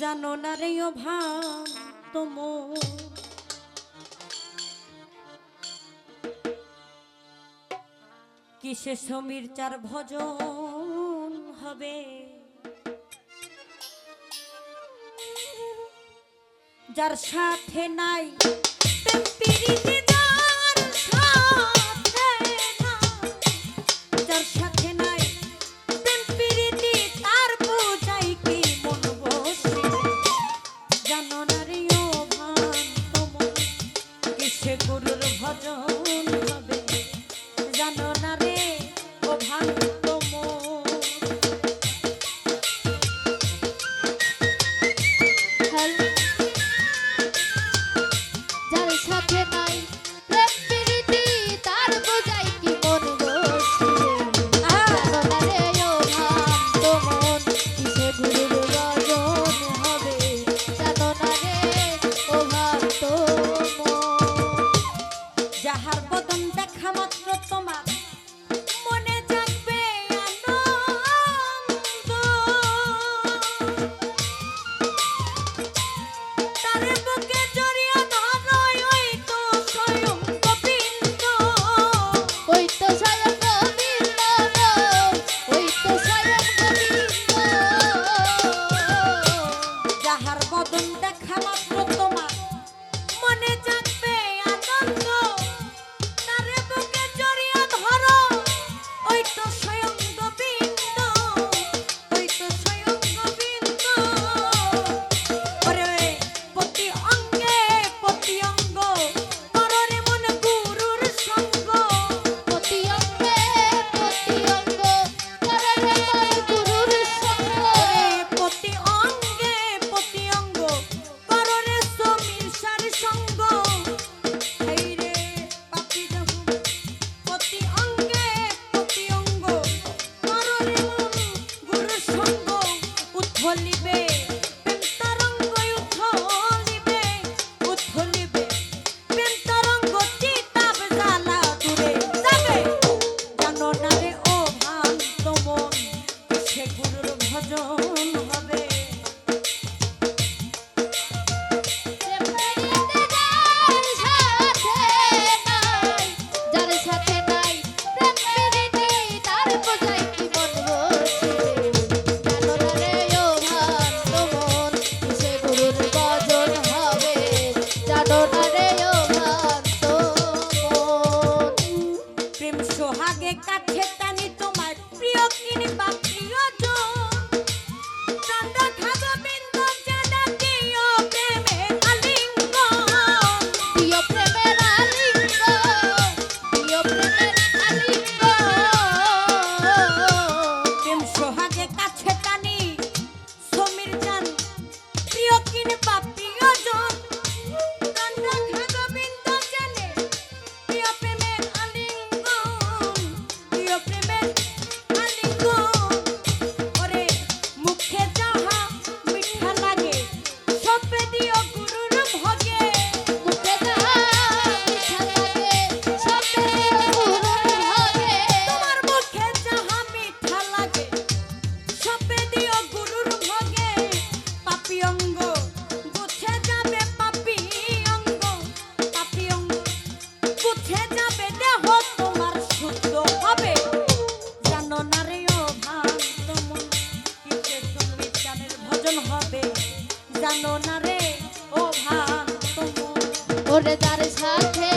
জানো না রে ভাব তোমর কিসে সমীর চার ভজন হবে? যার সাথে নাই পিড়িতে ভজন Holy ওজন হবে। জানো না রে ও ভান তোমরা ওরে সাথে